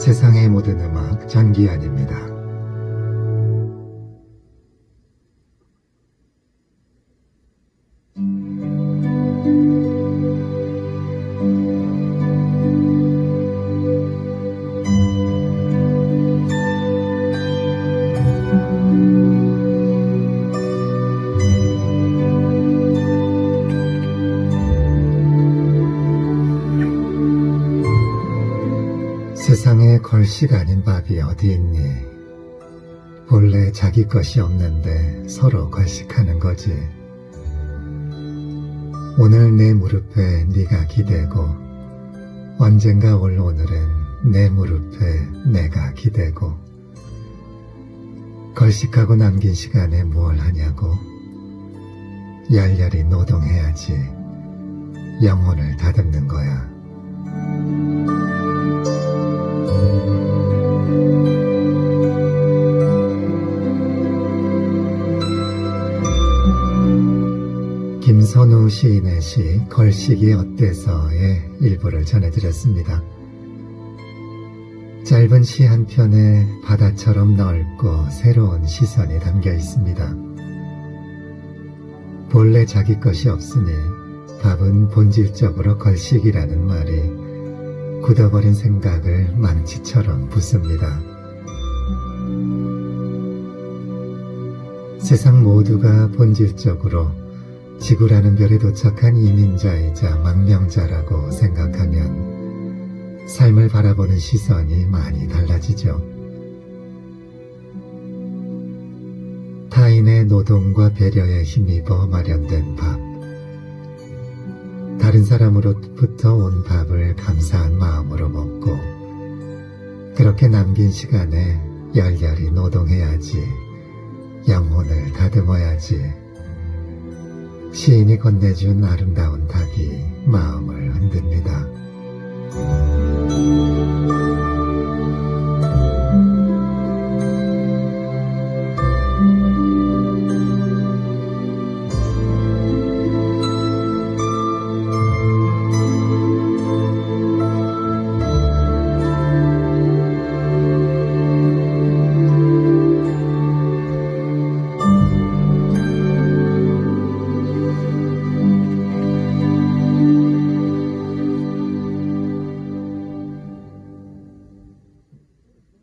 세상의 모든 음악 전기현입니다. 세상에 걸식 아닌 밥이 어디 있니? 본래 자기 것이 없는데 서로 걸식하는 거지. 오늘 내 무릎에 네가 기대고 언젠가 올 오늘은 내 무릎에 내가 기대고 걸식하고 남긴 시간에 뭘 하냐고 열렬히 노동해야지 영혼을 다듬는 거야. 선우 시인의 시 걸식이 어때서의 일부를 전해드렸습니다. 짧은 시 한 편에 바다처럼 넓고 새로운 시선이 담겨 있습니다. 본래 자기 것이 없으니 밥은 본질적으로 걸식이라는 말이 굳어버린 생각을 망치처럼 부숩니다. 세상 모두가 본질적으로 지구라는 별에 도착한 이민자이자 망명자라고 생각하면 삶을 바라보는 시선이 많이 달라지죠. 타인의 노동과 배려에 힘입어 마련된 밥. 다른 사람으로부터 온 밥을 감사한 마음으로 먹고, 그렇게 남긴 시간에 열렬히 노동해야지, 영혼을 다듬어야지, 시인이 건네준 아름다운 답이